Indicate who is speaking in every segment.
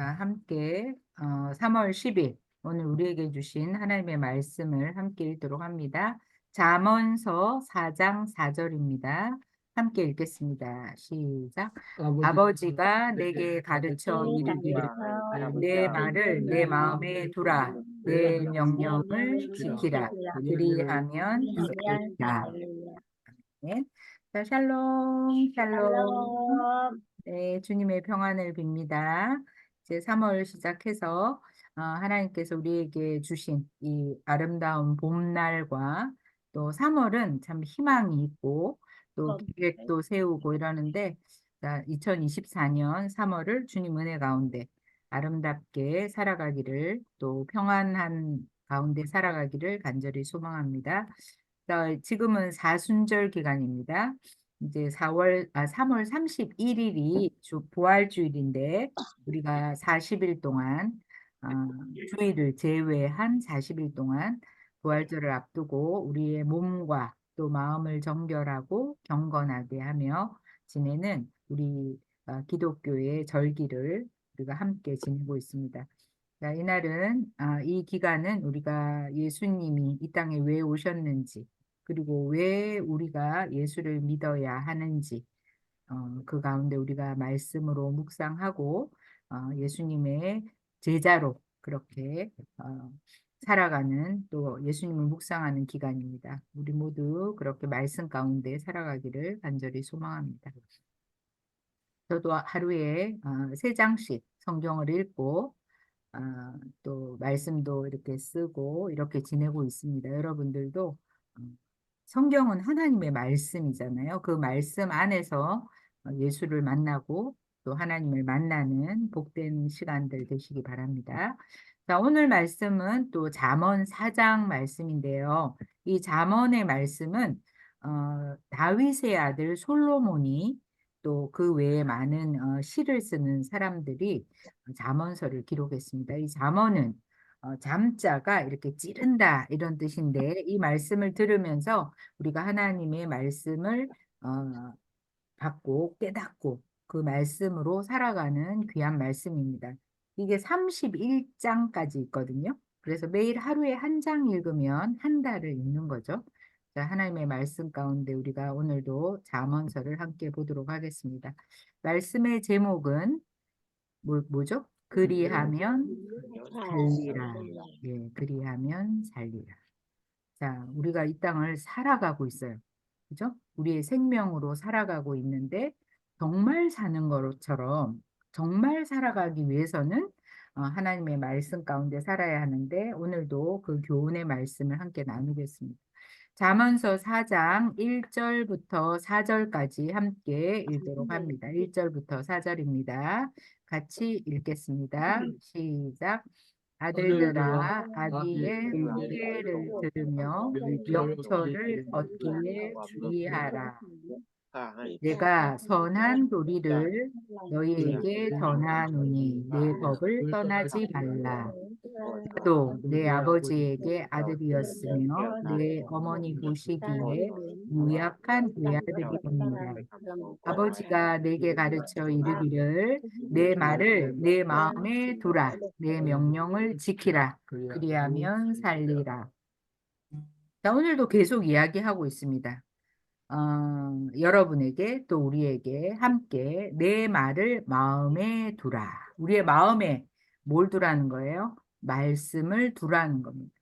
Speaker 1: 자, 함께 어, 3월 10일 오늘 우리에게 주신 하나님의 말씀을 함께 읽도록 합니다. 잠언서 4장 4절입니다. 함께 읽겠습니다. 시작. 아버지 가 내게 가르쳐 이르기를 내 말을 내 마음에 두라 내 명령을 지키라 그리하면 살리라. 네. 자, 샬롬. 샬롬. 네, 주님의 평안을 빕니다. 이제 3월 시작해서 어, 하나님께서 우리에게 주신 이 아름다운 봄날과 또 3월은 참 희망이 있고 또
Speaker 2: 네.
Speaker 1: 계획도 세우고 이러는데 자, 2024년 3월을 주님 은혜 가운데 아름답게 살아가기를 또 평안한 가운데 살아가기를 간절히 소망합니다. 자, 지금은 사순절 기간입니다. 이제 4월, 아, 3월 31일이 주, 부활주일인데, 우리가 40일 동안, 어, 주일을 제외한 40일 동안 부활절을 앞두고 우리의 몸과 또 마음을 정결하고 경건하게 하며 지내는 우리 어, 기독교의 절기를 우리가 함께 지내고 있습니다. 자, 이날은, 아, 이 기간은 우리가 예수님이 이 땅에 왜 오셨는지, 그리고 왜 우리가 예수를 믿어야 하는지, 어, 그 가운데 우리가 말씀으로 묵상하고, 어, 예수님의 제자로 그렇게, 어, 살아가는 또 예수님을 묵상하는 기간입니다. 우리 모두 그렇게 말씀 가운데 살아가기를 간절히 소망합니다. 저도 하루에 어, 세 장씩 성경을 읽고 아, 또 말씀도 이렇게 쓰고 이렇게 지내고 있습니다. 여러분들도 어, 성경은 하나님의 말씀이잖아요. 그 말씀 안에서 어, 예수를 만나고 또 하나님을 만나는 복된 시간들 되시기 바랍니다. 자, 오늘 말씀은 또 잠언 4장 말씀인데요. 이 잠언의 말씀은 어, 다윗의 아들 솔로몬이 또 그 외에 많은 어, 시를 쓰는 사람들이 잠언서를 기록했습니다. 이 잠언은 어, 잠자가 이렇게 찌른다 이런 뜻인데 이 말씀을 들으면서 우리가 하나님의 말씀을 어, 받고 깨닫고 그 말씀으로 살아가는 귀한 말씀입니다. 이게 31장까지 있거든요. 그래서 매일 하루에 한 장 읽으면 한 달을 읽는 거죠. 자, 하나님의 말씀 가운데 우리가 오늘도 잠언서를 함께 보도록 하겠습니다. 말씀의 제목은 뭐, 뭐죠? 그리하면 살리라. 예, 그리하면 살리라. 자, 우리가 이 땅을 살아가고 있어요. 그죠? 우리의 생명으로 살아가고 있는데 정말 사는 것처럼 정말 살아가기 위해서는 어, 하나님의 말씀 가운데 살아야 하는데 오늘도 그 교훈의 말씀을 함께 나누겠습니다. 잠언서 4장 1절부터 4절까지 함께 읽도록 합니다. 1절부터 4절입니다. 같이 읽겠습니다. 시작. 아들들아 아기의 훈계를 들으며 명철을 얻기에 주의하라. 내가 선한 도리를 너희에게 전하노니 내 법을 떠나지 말라. 나도 내 아버지에게 아들이었으며 내 어머니 보시기에 유약한 외아들이옵니다. 아버지가 내게 가르쳐 이르기를 내 말을 내 마음에 두라 내 명령을 지키라 그리하면 살리라. 자, 오늘도 계속 이야기하고 있습니다. 어, 여러분에게 또 우리에게 함께 내 말을 마음에 두라. 우리의 마음에 뭘 두라는 거예요? 말씀을 두라는 겁니다.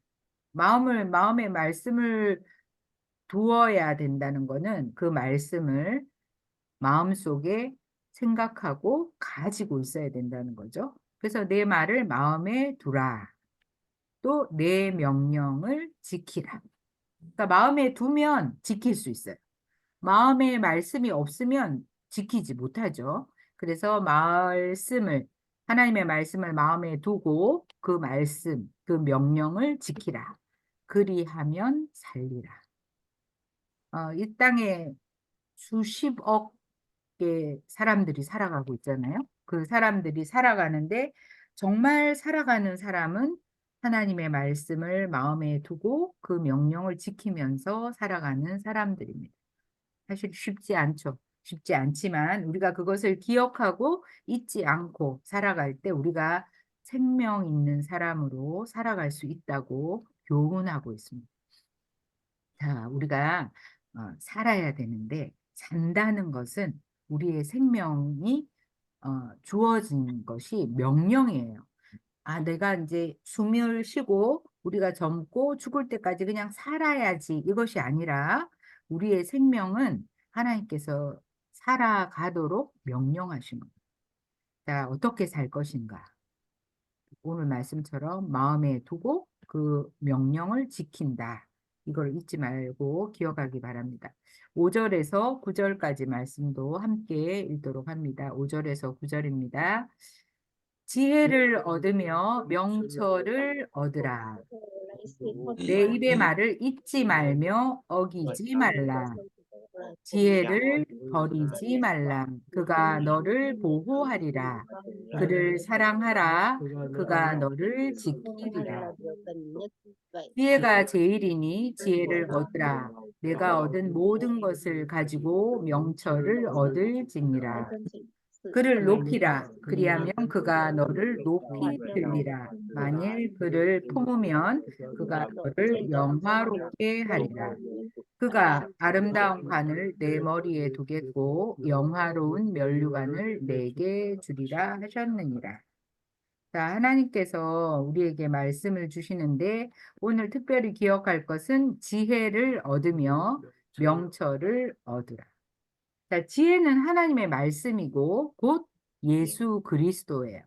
Speaker 1: 마음을 마음에 말씀을 두어야 된다는 거는 그 말씀을 마음속에 생각하고 가지고 있어야 된다는 거죠. 그래서 내 말을 마음에 두라. 또 내 명령을 지키라. 그러니까 마음에 두면 지킬 수 있어요. 마음에 말씀이 없으면 지키지 못하죠. 그래서 말씀을 하나님의 말씀을 마음에 두고 그 말씀, 그 명령을 지키라. 그리하면 살리라. 어, 이 땅에 수십억 개 사람들이 살아가고 있잖아요. 그 사람들이 살아가는데 정말 살아가는 사람은 하나님의 말씀을 마음에 두고 그 명령을 지키면서 살아가는 사람들입니다. 사실 쉽지 않죠. 쉽지 않지만 우리가 그것을 기억하고 잊지 않고 살아갈 때 우리가 생명 있는 사람으로 살아갈 수 있다고 교훈하고 있습니다. 자, 우리가 어, 살아야 되는데 산다는 것은 우리의 생명이 어, 주어진 것이 명령이에요. 아, 내가 이제 숨을 쉬고 우리가 젊고 죽을 때까지 그냥 살아야지 이것이 아니라 우리의 생명은 하나님께서 살아가도록 겁니다. 자, 어떻게 살 것인가? 오늘 말씀처럼 마음에 두고 그 명령을 지킨다. 이걸 잊지 말고 기억하기 바랍니다. 5절에서 9절까지 말씀도 함께 읽도록 합니다. 5절에서 9절입니다. 지혜를 얻으며 명철을 얻으라. 내 입의 말을 잊지 말며 어기지 말라. 지혜를 버리지 말라. 그가 너를 보호하리라. 그를 사랑하라. 그가 너를 지키리라. 지혜가 제일이니 지혜를 얻으라. 내가 얻은 모든 것을 가지고 명철을 얻을지니라. 그를 높이라. 그리하면 그가 너를 높이 들리라. 만일 그를 품으면 그가 너를 영화롭게 하리라. 그가 아름다운 관을 내 머리에 두겠고 영화로운 면류관을 내게 주리라 하셨느니라. 자, 하나님께서 우리에게 말씀을 주시는데 오늘 특별히 기억할 것은 지혜를 얻으며 명철을 얻으라. 자, 지혜는 하나님의 말씀이고 곧 예수 그리스도예요.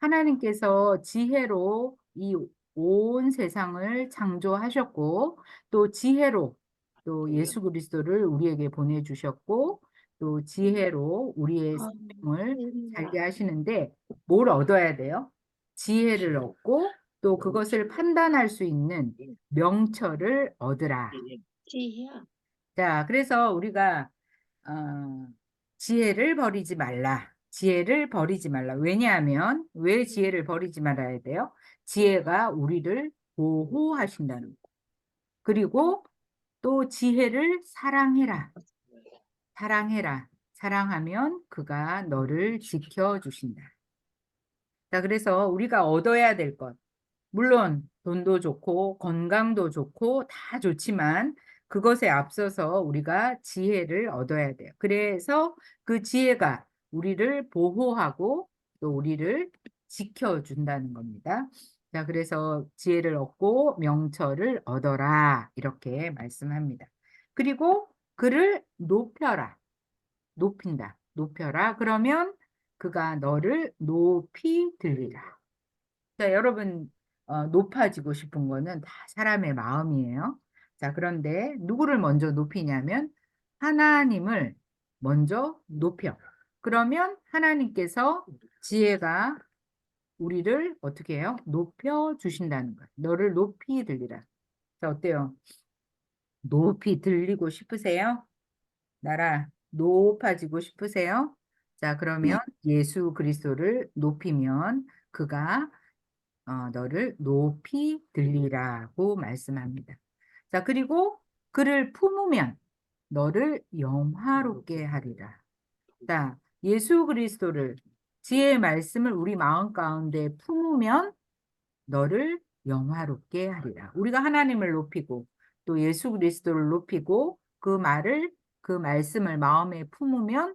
Speaker 1: 하나님께서 지혜로 이 온 세상을 창조하셨고 또 지혜로 또 예수 그리스도를 우리에게 보내주셨고 또 지혜로 우리의 생명을 살게 하시는데 뭘 얻어야 돼요? 지혜를 얻고 또 그것을 판단할 수 있는 명철을 얻으라. 자, 그래서 우리가 어, 지혜를 버리지 말라. 지혜를 버리지 말라. 왜냐하면 왜 지혜를 버리지 말아야 돼요? 지혜가 우리를 보호하신다는 거. 그리고 또 지혜를 사랑해라. 사랑해라. 사랑하면 그가 너를 지켜주신다. 자, 그래서 우리가 얻어야 될 것. 물론 돈도 좋고 건강도 좋고 다 좋지만 그것에 앞서서 우리가 지혜를 얻어야 돼요. 그래서 그 지혜가 우리를 보호하고 또 우리를 지켜준다는 겁니다. 자, 그래서 지혜를 얻고 명철을 얻어라. 이렇게 말씀합니다. 그리고 그를 높여라. 높인다. 높여라. 그러면 그가 너를 높이 들리라. 자, 여러분, 어, 높아지고 싶은 거는 다 사람의 마음이에요. 자, 그런데 누구를 먼저 높이냐면 하나님을 먼저 높여. 그러면 하나님께서 지혜가 우리를 어떻게 해요? 높여 주신다는 거예요. 너를 높이 들리라. 자, 어때요? 높이 들리고 싶으세요? 나라 높아지고 싶으세요? 자, 그러면 예수 그리스도를 높이면 그가 어, 너를 높이 들리라고 말씀합니다. 자, 그리고 그를 품으면 너를 영화롭게 하리라. 자, 예수 그리스도를 지혜의 말씀을 우리 마음 가운데 품으면 너를 영화롭게 하리라. 우리가 하나님을 높이고 또 예수 그리스도를 높이고 그 말을 그 말씀을 마음에 품으면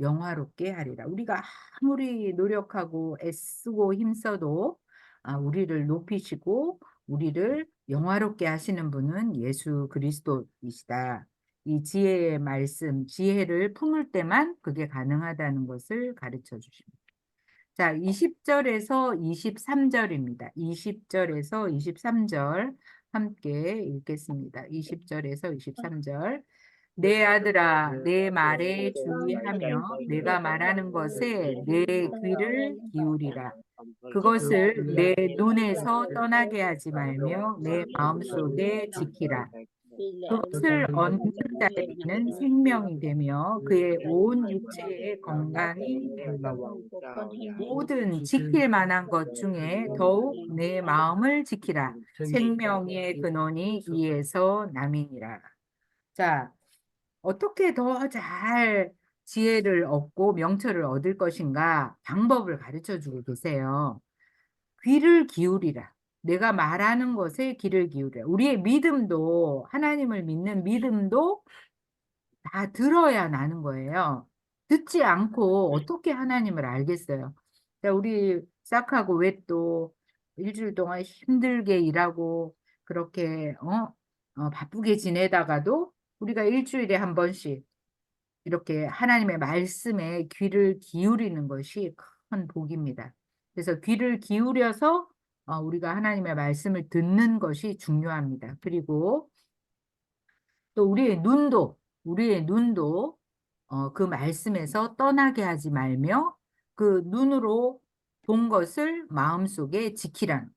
Speaker 1: 영화롭게 하리라. 우리가 아무리 노력하고 애쓰고 힘써도 아, 우리를 높이시고 우리를 영화롭게 하시는 분은 예수 그리스도이시다. 이 지혜의 말씀, 지혜를 품을 때만 그게 가능하다는 것을 가르쳐 주십니다. 자, 20절에서 23절입니다. 20절에서 23절 함께 읽겠습니다. 20절에서 23절. 내 아들아, 내 말에 주의하며 내가 말하는 것에 내 귀를 기울이라. 그것을 내 눈에서 떠나게 하지 말며 내 마음속에 지키라. 그것을 얻는 자에게는 생명이 되며 그의 온 육체의 건강이 되며 모든 지킬 만한 것 중에 더욱 내 마음을 지키라. 생명의 근원이 이에서 남이니라. 자, 어떻게 더 잘 지혜를 얻고 명철을 얻을 것인가 방법을 가르쳐 주고 계세요. 귀를 기울이라. 내가 말하는 것에 귀를 기울이라. 우리의 믿음도 하나님을 믿는 믿음도 다 들어야 나는 거예요. 듣지 않고 어떻게 하나님을 알겠어요? 자, 우리 싹하고 왜 또 일주일 동안 힘들게 일하고 그렇게 어? 어, 바쁘게 지내다가도 우리가 일주일에 한 번씩 이렇게 하나님의 말씀에 귀를 기울이는 것이 큰 복입니다. 그래서 귀를 기울여서 어, 우리가 하나님의 말씀을 듣는 것이 중요합니다. 그리고 또 우리의 눈도, 우리의 눈도 어, 그 말씀에서 떠나게 하지 말며 그 눈으로 본 것을 마음속에 지키라는 거예요.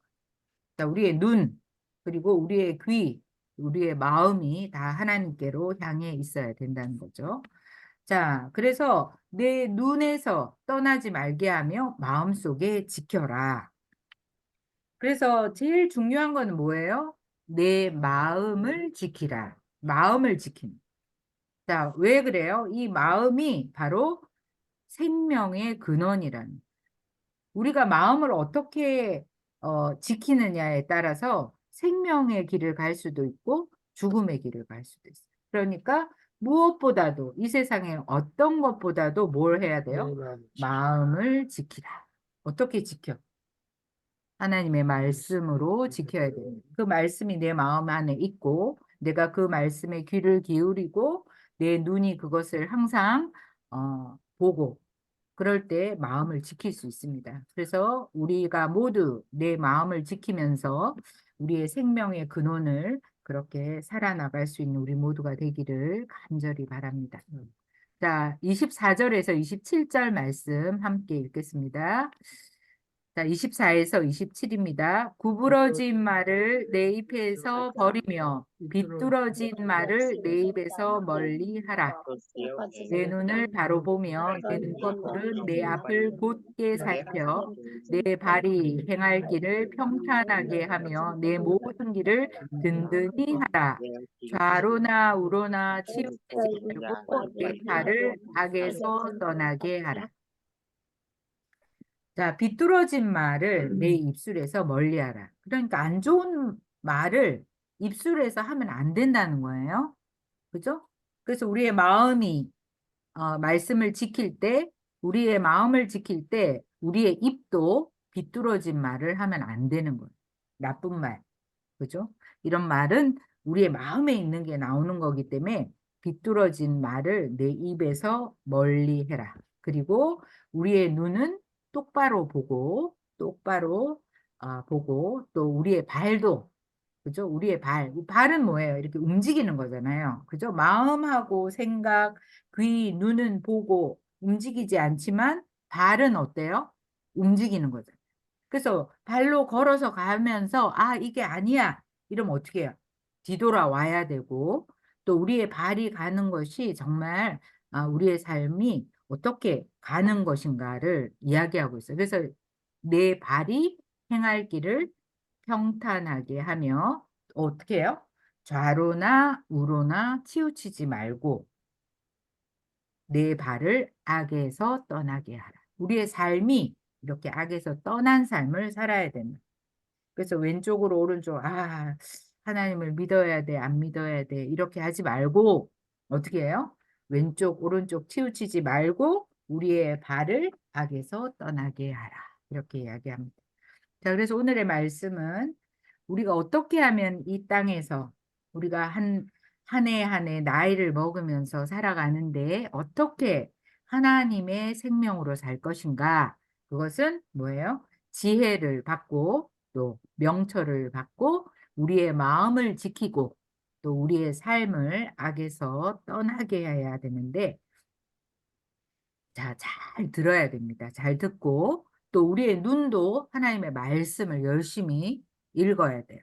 Speaker 1: 자, 우리의 눈, 그리고 우리의 귀, 우리의 마음이 다 하나님께로 향해 있어야 된다는 거죠. 자, 그래서 내 눈에서 떠나지 말게 하며 마음속에 지켜라. 그래서 제일 중요한 건 뭐예요? 내 마음을 지키라. 마음을 지키는. 자, 왜 그래요? 이 마음이 바로 생명의 근원이라는. 우리가 마음을 어떻게 어, 지키느냐에 따라서 생명의 길을 갈 수도 있고 죽음의 길을 갈 수도 있어요. 그러니까 무엇보다도 이 세상에 어떤 것보다도 뭘 해야 돼요? 마음을 지키라. 어떻게 지켜? 하나님의 말씀으로 지켜야 됩니다. 그 말씀이 내 마음 안에 있고 내가 그 말씀에 귀를 기울이고 내 눈이 그것을 항상 어, 보고 그럴 때 마음을 지킬 수 있습니다. 그래서 우리가 모두 내 마음을 지키면서 우리의 생명의 근원을 그렇게 살아나갈 수 있는 우리 모두가 되기를 간절히 바랍니다. 자, 24절에서 27절 말씀 함께 읽겠습니다. 자, 24에서 27입니다. 구부러진 말을 내 입에서 버리며 비뚤어진 말을 내 입에서 멀리 하라. 내 눈을 바로 보며 내 눈꺼풀은 내 앞을 곧게 살펴 내 발이 행할 길을 평탄하게 하며 내 모든 길을 든든히 하라. 좌로나 우로나 치우치지 말고 내 발을 악에서 떠나게 하라. 자, 비뚤어진 말을 내 입술에서 멀리하라. 그러니까 안 좋은 말을 입술에서 하면 안 된다는 거예요. 그죠? 그래서 우리의 마음이 어, 말씀을 지킬 때, 우리의 마음을 지킬 때, 우리의 입도 비뚤어진 말을 하면 안 되는 거예요. 나쁜 말. 그죠? 이런 말은 우리의 마음에 있는 게 나오는 거기 때문에 비뚤어진 말을 내 입에서 멀리 해라. 그리고 우리의 눈은 똑바로 보고, 똑바로 어, 보고, 또 우리의 발도 그죠? 우리의 발. 이 발은 뭐예요? 이렇게 움직이는 거잖아요. 그죠? 마음하고 생각, 귀, 눈은 보고 움직이지 않지만 발은 어때요? 움직이는 거죠. 그래서 발로 걸어서 가면서 아, 이게 아니야. 이러면 어떻게 해요? 뒤돌아와야 되고 또 우리의 발이 가는 것이 정말 아, 우리의 삶이 어떻게 가는 것인가를 이야기하고 있어요. 그래서 내 발이 행할 길을 평탄하게 하며 어떻게 해요? 좌로나 우로나 치우치지 말고 내 발을 악에서 떠나게 하라. 우리의 삶이 이렇게 악에서 떠난 삶을 살아야 된다. 그래서 왼쪽으로 오른쪽 아 하나님을 믿어야 돼, 안 믿어야 돼 이렇게 하지 말고 어떻게 해요? 왼쪽 오른쪽 치우치지 말고 우리의 발을 악에서 떠나게 하라. 이렇게 이야기합니다. 자, 그래서 오늘의 말씀은 우리가 어떻게 하면 이 땅에서 우리가 한, 한 해 한 해 나이를 먹으면서 살아가는데 어떻게 하나님의 생명으로 살 것인가? 그것은 뭐예요? 지혜를 받고 또 명철을 받고 우리의 마음을 지키고 또 우리의 삶을 악에서 떠나게 해야 되는데 자, 잘 들어야 됩니다. 잘 듣고 또 우리의 눈도 하나님의 말씀을 열심히 읽어야 돼요.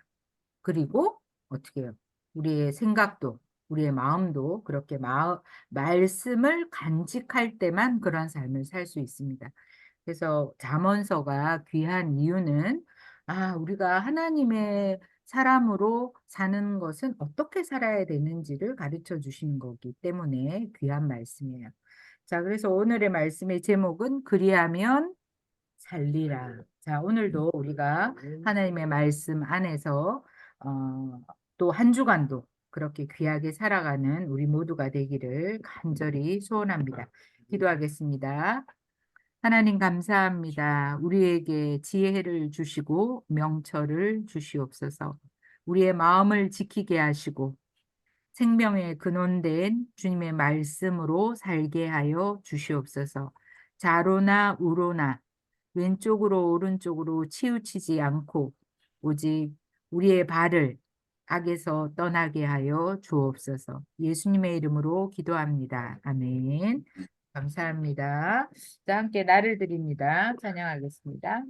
Speaker 1: 그리고 어떻게 해요? 우리의 생각도 우리의 마음도 그렇게 마, 말씀을 간직할 때만 그런 삶을 살 수 있습니다. 그래서 잠언서가 귀한 이유는 아, 우리가 하나님의 사람으로 사는 것은 어떻게 살아야 되는지를 가르쳐 주시는 거기 때문에 귀한 말씀이에요. 자, 그래서 오늘의 말씀의 제목은 그리하면 살리라. 자, 오늘도 우리가 하나님의 말씀 안에서 어, 또 한 주간도 그렇게 귀하게 살아가는 우리 모두가 되기를 간절히 소원합니다. 기도하겠습니다. 하나님 감사합니다. 우리에게 지혜를 주시고 명철을 주시옵소서. 우리의 마음을 지키게 하시고 생명의 근원된 주님의 말씀으로 살게 하여 주시옵소서. 좌로나 우로나 왼쪽으로 오른쪽으로 치우치지 않고 오직 우리의 발을 악에서 떠나게 하여 주옵소서. 예수님의 이름으로 기도합니다. 아멘. 감사합니다. 자, 함께 나를 드립니다. 찬양하겠습니다.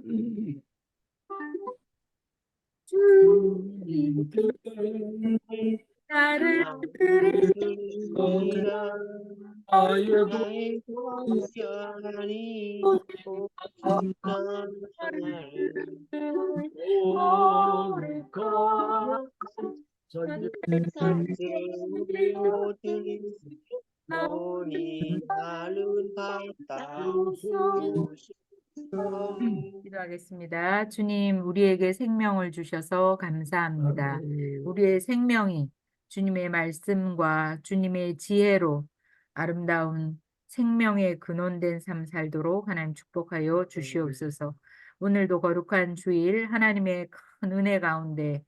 Speaker 1: 나를
Speaker 3: 아이고
Speaker 2: 산세우리 너니 나를 받다
Speaker 1: 기도하겠습니다. 주님, 우리에게 생명을 주셔서 감사합니다. 우리의 생명이 주님의 말씀과 주님의 지혜로 아름다운 생명의 근원된 삶 살도록 하나님 축복하여 주시옵소서. 오늘도 거룩한 주일 하나님의 큰 은혜 가운데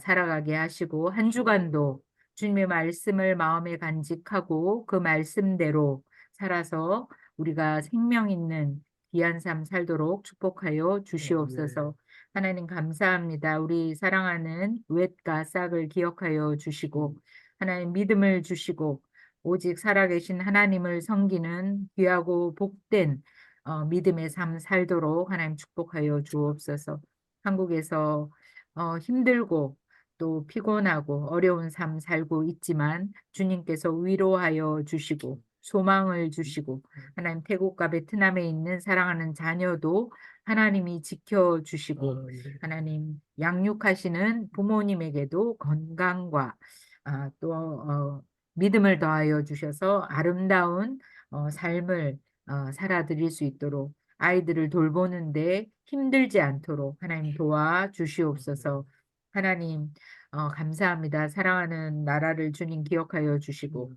Speaker 1: 살아가게 하시고 한 주간도 주님의 말씀을 마음에 간직하고 그 말씀대로 살아서 우리가 생명 있는 귀한 삶 살도록 축복하여 주시옵소서. 하나님 감사합니다. 우리 사랑하는 웻과 싹을 기억하여 주시고 하나님 믿음을 주시고 오직 살아계신 하나님을 섬기는 귀하고 복된 어, 믿음의 삶 살도록 하나님 축복하여 주옵소서. 한국에서 어, 힘들고 또 피곤하고 어려운 삶 살고 있지만 주님께서 위로하여 주시고 소망을 주시고 하나님 태국과 베트남에 있는 사랑하는 자녀도 하나님이 지켜주시고 하나님 양육하시는 부모님에게도 건강과 아, 또 어, 믿음을 더하여 주셔서 아름다운 어, 삶을 어, 살아드릴 수 있도록 아이들을 돌보는데 힘들지 않도록 하나님 도와주시옵소서. 하나님 어, 감사합니다. 사랑하는 나라를 주님 기억하여 주시고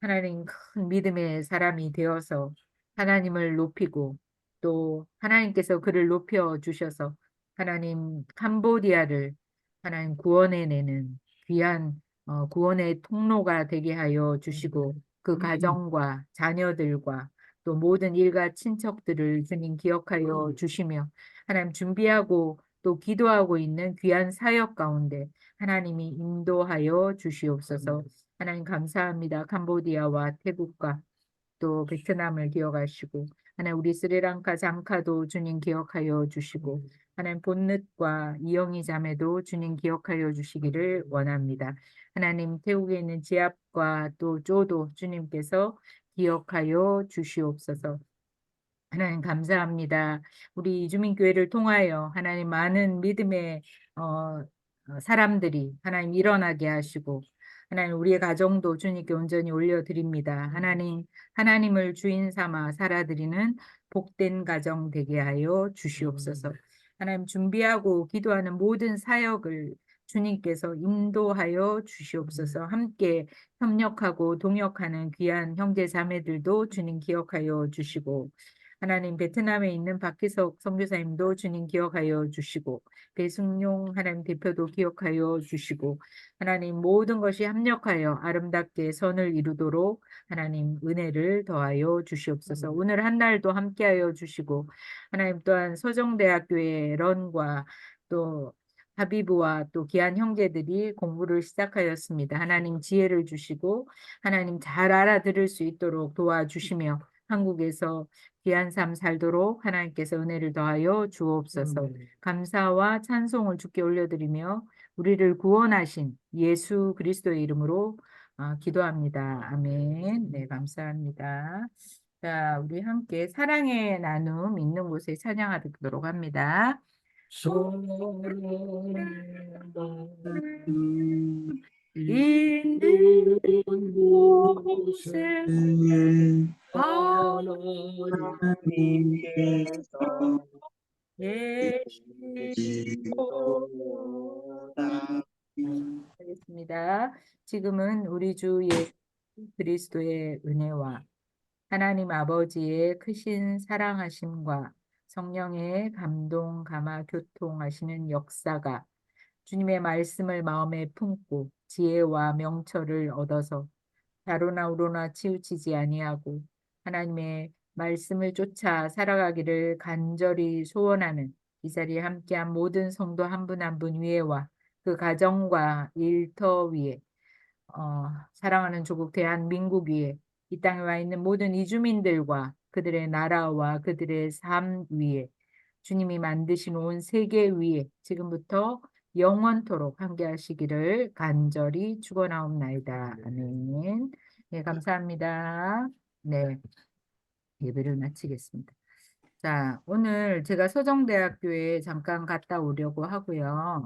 Speaker 1: 하나님 큰 믿음의 사람이 되어서 하나님을 높이고 또 하나님께서 그를 높여 주셔서 하나님 캄보디아를 하나님 구원해내는 귀한 어, 구원의 통로가 되게 하여 주시고 그 가정과 자녀들과 또 모든 일가 친척들을 주님 기억하여 주시며 하나님 준비하고 또 기도하고 있는 귀한 사역 가운데 하나님이 인도하여 주시옵소서. 하나님 감사합니다. 캄보디아와 태국과 또 베트남을 기억하시고 하나님 우리 스리랑카 장카도 주님 기억하여 주시고 하나님 본넷과 이영희 자매도 주님 기억하여 주시기를 원합니다. 하나님 태국에 있는 지압과 또 쪼도 주님께서 기억하여 주시옵소서. 하나님 감사합니다. 우리 이주민 교회를 통하여 하나님 많은 믿음의 어, 어, 사람들이 하나님 일어나게 하시고 하나님 우리의 가정도 주님께 온전히 올려드립니다. 하나님 하나님을 주인 삼아 살아드리는 복된 가정 되게 하여 주시옵소서. 하나님 준비하고 기도하는 모든 사역을 주님께서 인도하여 주시옵소서. 함께 협력하고 동역하는 귀한 형제 자매들도 주님 기억하여 주시고 하나님 베트남에 있는 박희석 선교사님도 주님 기억하여 주시고 배승용 하나님 대표도 기억하여 주시고 하나님 모든 것이 합력하여 아름답게 선을 이루도록 하나님 은혜를 더하여 주시옵소서. 오늘 한 날도 함께하여 주시고 하나님 또한 서정대학교의 런과 또 하비브와 또 귀한 형제들이 공부를 시작하였습니다. 하나님 지혜를 주시고 하나님 잘 알아들을 수 있도록 도와주시며 한국에서 귀한 삶 살도록 하나님께서 은혜를 더하여 주옵소서. 감사와 찬송을 주께 올려드리며 우리를 구원하신 예수 그리스도의 이름으로 아, 기도합니다. 아멘. 네, 감사합니다. 자, 우리 함께 사랑의 나눔 있는 곳에 찬양하도록 합니다.
Speaker 3: 소망
Speaker 1: 있는 곳에
Speaker 2: 하나님께서
Speaker 1: 계시도다. 하겠습니다. 지금은 우리 주 예수 그리스도의 은혜와 하나님 아버지의 크신 사랑하심과 성령의 감동, 감화, 교통하시는 역사가 주님의 말씀을 마음에 품고 지혜와 명철을 얻어서 다로나 우로나 치우치지 아니하고 하나님의 말씀을 쫓아 살아가기를 간절히 소원하는 이 자리에 함께한 모든 성도 한 분 한 분 위에와 그 가정과 일터 위에 어, 사랑하는 조국 대한민국 위에 이 땅에 와 있는 모든 이주민들과 그들의 나라와 그들의 삶 위에 주님이 만드신 온 세계 위에 지금부터 영원토록 함께 하시기를 간절히 축원하옵나이다. 아멘. 네, 감사합니다. 네. 예배를 마치겠습니다. 자, 오늘 제가 서정대학교에 잠깐 갔다 오려고 하고요.